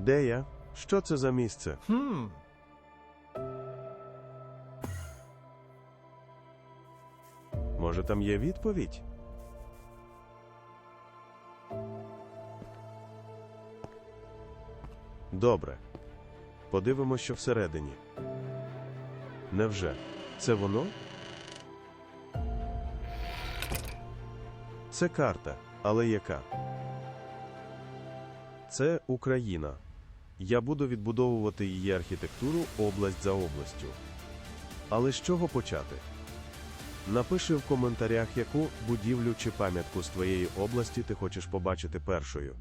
Де я? Що це за місце? Хм. Може, там є відповідь? Добре. Подивимось, що всередині. Невже? Це воно? Це карта, але яка? Це Україна. Я буду відбудовувати її архітектуру область за областю. Але з чого почати? Напиши в коментарях, яку будівлю чи пам'ятку з твоєї області ти хочеш побачити першою.